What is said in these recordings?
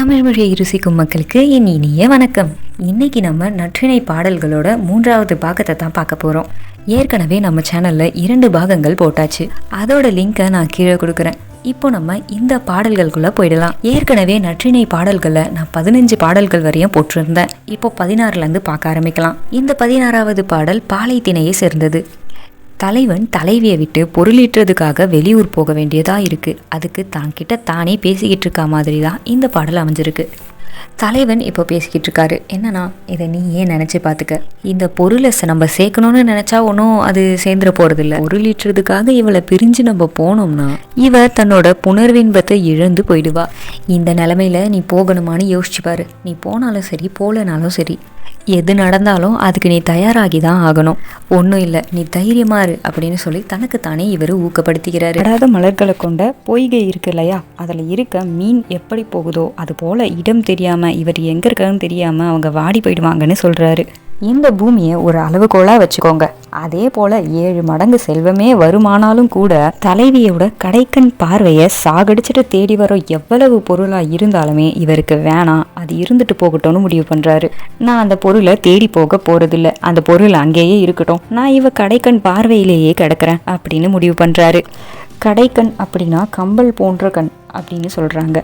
தமிழ் மொழியை ருசிக்கும் மக்களுக்கு என் இனிய வணக்கம். இன்னைக்கு நம்ம நற்றிணை பாடல்களோட மூன்றாவது பாகத்தை தான் பார்க்க போகிறோம் ஏற்கனவே நம்ம சேனலில் இரண்டு பாகங்கள் போட்டாச்சு. அதோட லிங்கை நான் கீழே கொடுக்குறேன். இப்போ நம்ம இந்த பாடல்களுக்குள்ளே போயிடலாம். ஏற்கனவே நற்றிணை பாடல்களை நான் பதினஞ்சு பாடல்கள் வரையும் போட்டிருந்தேன். இப்போ பதினாறுலேருந்து பார்க்க ஆரம்பிக்கலாம். இந்த பதினாறாவது பாடல் பாலை திணையை சேர்ந்தது. தலைவன் தலைவியை விட்டு பொருளீட்டுறதுக்காக வெளியூர் போக வேண்டியதாக இருக்குது அதுக்கு தன்கிட்ட தானே பேசிக்கிட்டு இருக்க மாதிரி தான் இந்த பாடல் அமைஞ்சிருக்கு. தலைவன் இப்போ பேசிக்கிட்டு இருக்காரு. என்னன்னா இதை நீ ஏன் நினச்சி பார்த்துக்க? இந்த பொருளை நம்ம சேர்க்கணும்னு நினச்சா ஒன்றும் அது சேர்ந்துட போகிறதில்ல பொருளீட்டுறதுக்காக இவளை பிரிஞ்சு நம்ம போனோம்னா இவ தன்னோட புனர்வின்பத்தை இழந்து போயிடுவா. இந்த நிலமையில நீ போகணுமான்னு யோசிச்சு பாரு. நீ போனாலும் சரி போகலனாலும் சரி. எது நடந்தாலும் அதுக்கு நீ தயாராகி தான் ஆகணும். ஒன்றும் இல்லை நீ தைரியமா இரு அப்படின்னு சொல்லி தனக்குத்தானே இவர் ஊக்கப்படுத்துகிறார். படாத மலர்களை கொண்ட பொய்கை இருக்கு இல்லையா? அதில் இருக்க மீன் எப்படி போகுதோ அது போல இடம் தெரியாமல் இவர் எங்கே இருக்கான்னு தெரியாமல் அவங்க வாடி போயிடுவாங்கன்னு சொல்கிறாரு இந்த பூமியை ஒரு அளவுகோலாக வச்சுக்கோங்க. அதே போல ஏழு மடங்கு செல்வமே வருமானாலும் கூட தலைவியோட கடைக்கண் பார்வையை சாகடிச்சிட்டு தேடி வர எவ்வளவு பொருளாக இருந்தாலுமே இவருக்கு வேணாம். அது இருந்துட்டு போகட்டும்னு முடிவு பண்ணுறாரு நான் அந்த பொருளை தேடி போக போகிறதில்ல அந்த பொருள் அங்கேயே இருக்கட்டும். நான் இவ கடைக்கண் பார்வையிலேயே கிடக்கிறேன் அப்படின்னு முடிவு பண்ணுறாரு கடைக்கண் அப்படின்னா கம்பல் போன்ற கண் அப்படின்னு சொல்கிறாங்க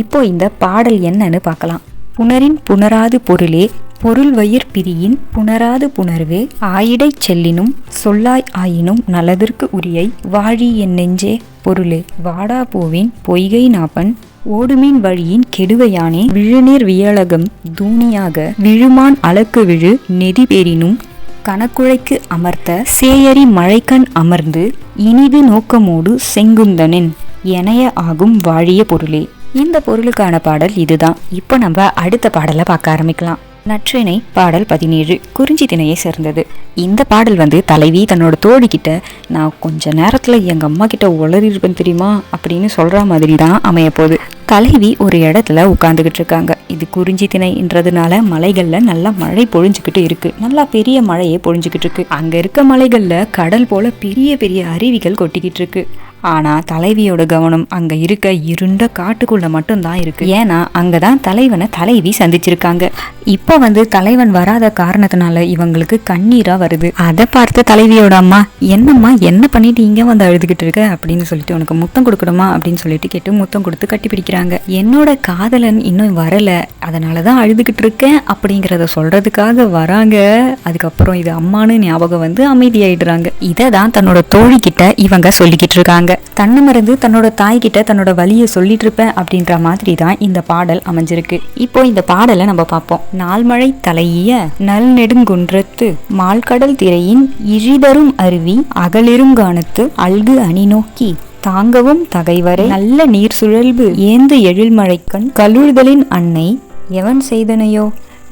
இப்போ இந்த பாடல் என்னன்னு பார்க்கலாம். புனரின் புணராது பொருளே பொருள் வயிர் பிரியின் புணராது புணர்வே ஆயிடைச் செல்லினும் சொல்லாய் ஆயினும் நலதிற்கு உரியை வாழி என் நெஞ்சே பொருளே வாடா பூவின் பொய்கை நாப்பன் ஓடுமீன் வழியின் கெடுவையானே விழுநீர் வியலகம் தூணியாக விழுமான் அலக்கு விழு நெதி பெறினும் கணக்குழைக்கு அமர்த்த சேயரி மழைக்கண் அமர்ந்து இனிது நோக்கமோடு செங்குந்தனின் எனைய ஆகும் வாழிய பொருளே. இந்த பொருளுக்கான பாடல் இதுதான். இப்போ நம்ம அடுத்த பாடலை பார்க்க ஆரம்பிக்கலாம். நற்றினை பாடல் பதினேழு. குறிஞ்சி திணையை சேர்ந்தது. இந்த பாடல் வந்து தலைவி தன்னோட தோழிக்கிட்ட நான் கொஞ்ச நேரத்தில் எங்கள் அம்மா கிட்ட உளறிருப்பேன் தெரியுமா? அப்படின்னு சொல்கிற மாதிரி தான் அமைய போகுது. தலைவி ஒரு இடத்துல உட்காந்துக்கிட்டு இருக்காங்க. இது குறிஞ்சி திணைன்றதுனால மலைகளில் நல்லா மழை பொழிஞ்சுக்கிட்டு இருக்கு. நல்லா பெரிய மழையே பொழிஞ்சுக்கிட்டு இருக்கு. அங்கே இருக்க மலைகளில் கடல் போல பெரிய பெரிய அருவிகள் கொட்டிக்கிட்டு இருக்கு. ஆனால் தலைவியோட கவனம் அங்கே இருக்க இருண்ட காட்டுக்குள்ளே மட்டும்தான் இருக்குது ஏன்னா அங்கதான் தலைவனை தலைவி சந்திச்சிருக்காங்க. இப்போ வந்து தலைவன் வராத காரணத்தினால இவங்களுக்கு கண்ணீராக வருது. அதை பார்த்த தலைவியோட அம்மா என்னம்மா என்ன பண்ணிட்டு இங்கே வந்து அழுதுகிட்டு இருக்க? அப்படின்னு சொல்லிட்டு உனக்கு முத்தம் கொடுக்கணுமா? அப்படின்னு சொல்லிட்டு கேட்டு முத்தம் கொடுத்து கட்டி பிடிக்கிறாங்க. என்னோட காதலன் இன்னும் வரலை. அதனாலதான் அழுதுகிட்டு இருக்கேன். அப்படிங்கிறத சொல்கிறதுக்காக வராங்க. அதுக்கப்புறம் இது அம்மானு ஞாபகம் வந்து அமைதியாயிடுறாங்க. இதை தான் தன்னோட தோழிக்கிட்ட இவங்க சொல்லிக்கிட்டு இருக்காங்க. தன்னை மறந்து தன்னோட தாய்கிட்ட தன்னோட வழியை சொல்லிட்டு இருப்பேன் அப்படின்ற மாதிரி தான் இந்த பாடல் அமைஞ்சிருக்கு. இப்போ இந்த பாடலை நம்ம பார்ப்போம். நாள்மழை தலையிய நல் நெடுங்குன்றத்து மால்கடல் திரையின் இழிதரும் அருவி அகலிருங்கானத்து அல்கு அணி நோக்கி தாங்கவும் தகைவரை. நல்ல நீர் சுழல்பு ஏந்து எழில்மழைக்கண் கலுழ்தலின் அன்னை எவன் செய்தனையோ?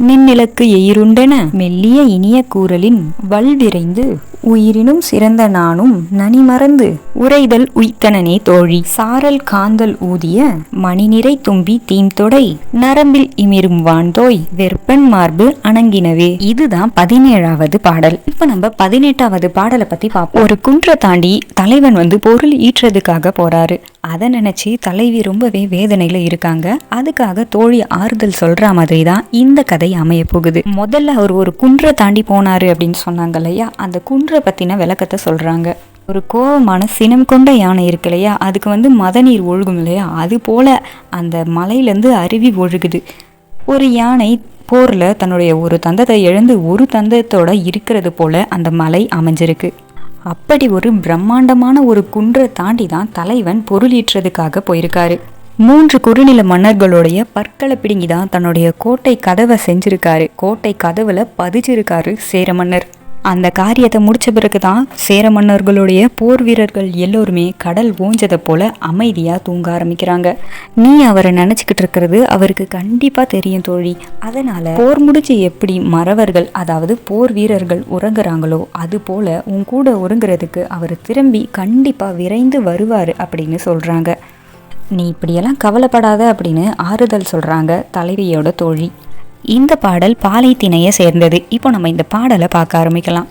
நின்னிலக்கு எயிருண்டென மெல்லிய இனிய கூறலின் வல்விரைந்து உயிரினும் சிறந்த நானும் நனி மறந்து உரைதல் உய்த்தனனே தோழி. சாரல் காந்தல் ஊதிய மணிநிறை தும்பி தீம்தொடை நரம்பில் இமிரும் வான்தோய் வெற்பன் மார்பு அணங்கினவே. இதுதான் பதினேழாவது பாடல். இப்ப நம்ம பதினெட்டாவது பாடலை பத்தி பார்ப்போம் ஒரு குன்றை தாண்டி தலைவன் வந்து பொருள் ஈற்றதுக்காக போறாரு. அதை நினைச்சு தலைவி ரொம்பவே வேதனையில இருக்காங்க. அதுக்காக தோழி ஆறுதல் சொல்ற மாதிரி தான் இந்த கதை அமைய போகுது. முதல்ல அவர் ஒரு குன்றை தாண்டி போனாரு அப்படின்னு சொன்னாங்க இல்லையா? அந்த குன்றை பத்தின விளக்கத்தை சொல்றாங்க. ஒரு கோபமான சினம் கொண்ட யானை இருக்கு இல்லையா? அதுக்கு வந்து மத நீர் ஒழுகும் இல்லையா? அது போல அந்த மலையிலேருந்து அருவி ஒழுகுது. ஒரு யானை போரில் தன்னுடைய ஒரு தந்தத்தை இழந்து ஒரு தந்தத்தோட இருக்கிறது போல அந்த மலை அமைஞ்சிருக்கு. அப்படி ஒரு பிரம்மாண்டமான ஒரு குன்றை தாண்டி தான் தலைவன் பொருளீற்றதுக்காக போயிருக்காரு. மூன்று குறுநில மன்னர்களுடைய பற்களை பிடுங்கி தான் தன்னுடைய கோட்டை கதவை செஞ்சிருக்காரு. கோட்டை கதவுல பதிச்சிருக்காரு சேர மன்னர். அந்த காரியத்தை முடிச்ச பிறகு தான் சேர மன்னர்களுடைய போர் வீரர்கள் எல்லோருமே கடல் ஓஞ்சதை போல அமைதியா தூங்க ஆரம்பிக்கிறாங்க. நீ அவரை நினைச்சுக்கிட்டு இருக்கிறது அவருக்கு கண்டிப்பா தெரியும் தோழி. அதனால போர் முடிச்சு எப்படி மறவர்கள் அதாவது போர் வீரர்கள் உறங்குறாங்களோ அது போல உன் கூட உறங்குறதுக்கு அவர் திரும்பி கண்டிப்பா விரைந்து வருவாரு அப்படின்னு சொல்றாங்க. நீ இப்படியெல்லாம் கவலைப்படாத அப்படின்னு ஆறுதல் சொல்றாங்க தலைவியோட தோழி. இந்த பாடல் பாலை சேர்ந்தது. இப்போ நம்ம இந்த பாடலை பார்க்க ஆரம்பிக்கலாம்.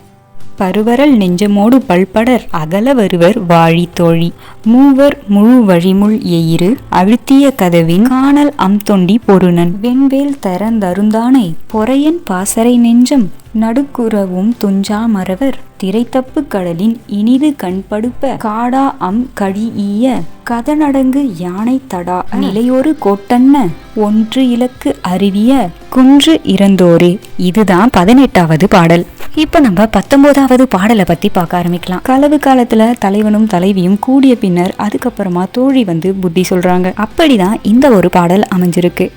பருவரல் நெஞ்சமோடு பல்படர் அகல வருவர் வாழி தோழி. மூவர் முழு வழிமுள் எயிறு அழுத்திய கதவின் காணல் அம் தொண்டி பொருணன். வெண்வேல் தரந்தருந்தானை பொறையன் பாசறை நெஞ்சம் நடுக்குறவும் துஞ்சா மறவர் திரைத்தப்பு கடலின் இனிது கண்படுப்ப காடா அம் கழி ஈய கதநடங்கு யானை தடா. நிலையொரு கோட்டன்ன ஒன்று இலக்கு அறிவிய குன்று இறந்தோரே. இதுதான் பதினெட்டாவது பாடல். இப்ப நம்ம பத்தொன்பதாவது பாடலை பத்தி பார்க்க ஆரம்பிக்கலாம். களவு காலத்துல தலைவனும் தலைவியும் கூடிய பின்னர் அதுக்கப்புறமா தோழி வந்து புத்தி சொல்றாங்க. அப்படிதான் இந்த ஒரு பாடல் அமைஞ்சிருக்கு.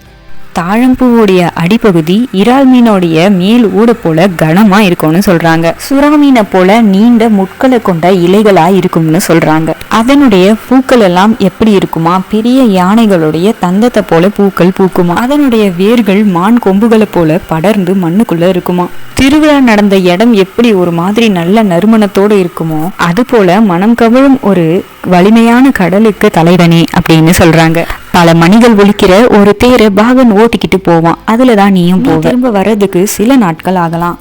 தாழம்பூவுடைய அடிப்பகுதி இறால் மீனோடைய மேல் ஊட போல கனமா இருக்கும்னு சொல்றாங்க. சுறா மீனை போல நீண்ட முட்களை கொண்ட இலைகளா இருக்கும்னு சொல்றாங்க. அதனுடைய பூக்கள் எல்லாம் எப்படி இருக்குமா? பெரிய யானைகளுடைய தந்தத்தை போல பூக்கள் பூக்குமா? அதனுடைய வேர்கள் மான் கொம்புகளை போல படர்ந்து மண்ணுக்குள்ள இருக்குமா? திருவிழா நடந்த இடம் எப்படி ஒரு மாதிரி நல்ல நறுமணத்தோடு இருக்குமோ அது போல மனம் கவிழும் ஒரு வலிமையான கடலுக்கு தலைவனே அப்படின்னு சொல்றாங்க. பல மணிகள் ஒலிக்கிற ஒரு தேரை பாகன் ஓட்டிக்கிட்டு போவான். அதுல தான் நீயும் போ திரும்ப வர்றதுக்கு சில நாட்கள் ஆகலாம்.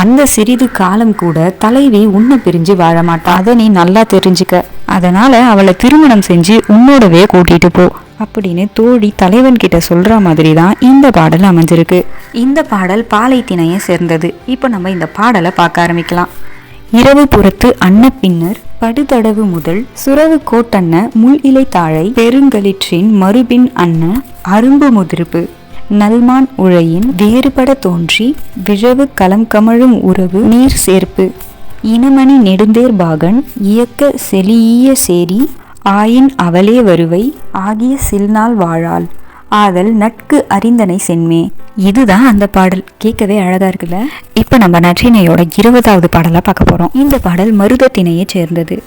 அந்த சிறிது காலம் கூட தலைவி உன்னை பிரிஞ்சு வாழ மாட்டா. அதை நீ நல்லா தெரிஞ்சுக்க. அதனால அவளை திருமணம் செஞ்சு உன்னோடவே கூட்டிட்டு போ. அப்படின்னு தோழி தலைவன் கிட்ட சொல்ற மாதிரி தான் இந்த பாடல் அமைஞ்சிருக்கு. இந்த பாடல் பாலை திணையை சேர்ந்தது. இப்போ நம்ம இந்த பாடலை பார்க்க ஆரம்பிக்கலாம். இரவு புறத்து அன்ன பின்னர் படுதடவு முதல் சுரவு கோட்டன்ன முள் இலை தாழை பெருங்களிற்றின் மறுபின் அன்ன அரும்பு முதிர்ப்பு. நல்மான் உழையின் வேறுபட தோன்றி விழவு களம் கமழும் உறவு நீர் சேர்ப்பு. இனமணி நெடுந்தேர் பாகன் இயக்க செலியிய சேரி ஆயின் அவளே வருவை ஆகிய சில்நாள் வாழாள் ஆதல் நட்கு அறிந்தனை சென்மே. இதுதான் அந்த பாடல். கேட்கவே அழகா இருக்குல்ல? இப்போ நம்ம நற்றினையோட இருபதாவது பாடலா பார்க்க போறோம். இந்த பாடல் மருதத்திணையை சேர்ந்தது.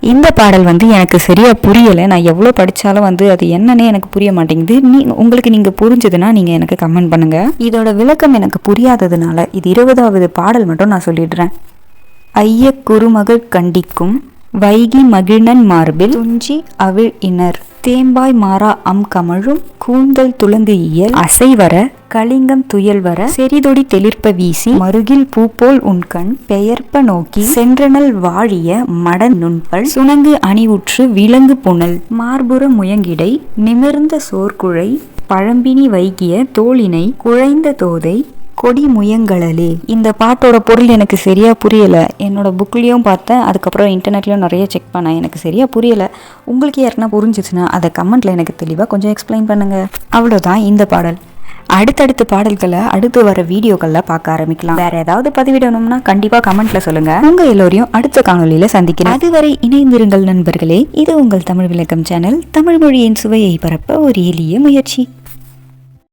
இந்த பாடல் வந்து எனக்கு சரியா புரியல. நான் எவ்வளோ படிச்சாலும் வந்து அது என்னன்னே எனக்கு புரிய மாட்டேங்குது. நீ உங்களுக்கு நீங்க புரிஞ்சதுன்னா நீங்க எனக்கு கமெண்ட் பண்ணுங்க. இதோட விளக்கம் எனக்கு புரியாததுனால இது இருபதாவது பாடல் மட்டும் நான் சொல்லிடுறேன். ஐய குறுமகள் கண்டிக்கும் வைகி மகிழ்நன் மார்பில் துஞ்சி அவிழ் இனர். தேம்பாய் மாறா அம் கமழும் கூந்தல் துலங்கு இயல். அசைவர கலிங்கம் துயல் வர செறிதொடி தெளிர்ப்ப வீசி மருகில் பூப்போல் உன்கண் உண்கண் பெயர்ப்ப நோக்கி சென்றனல் வாழிய மட நுண்பல். சுணங்கு அணிவுற்று விலங்கு புனல். மார்புற முயங்கிடை நிமிர்ந்த சோர்குழை பழம்பினி வைகிய தோளினை குழைந்த தோதை கொடி முயங்கழலே இந்த பாட்டோட பொருள் எனக்கு சரியாக புரியலை. என்னோட புக்லேயும் பார்த்தேன். அதுக்கப்புறம் இன்டர்நெட்லேயும் நிறைய செக் பண்ணேன். எனக்கு சரியாக புரியலை. உங்களுக்கு யாருன்னா புரிஞ்சிச்சுன்னா அதை கமெண்ட்டில் எனக்கு தெளிவாக கொஞ்சம் எக்ஸ்பிளைன் பண்ணுங்கள் அவ்வளோதான் இந்த பாடல். அடுத்தடுத்த பாடல்களை அடுத்து வர வீடியோக்களில் பார்க்க ஆரம்பிக்கலாம். வேற ஏதாவது பதிவிடணும்னா கண்டிப்பாக கமெண்ட்ல சொல்லுங்க. உங்க எல்லோரையும் அடுத்த காணொலியில் சந்திக்கிறேன். அதுவரை இணைந்திருங்கள் நண்பர்களே. இது உங்கள் தமிழ் விளக்கம் சேனல் தமிழ் மொழியின் சுவையை பரப்ப ஒரு எளிய முயற்சி.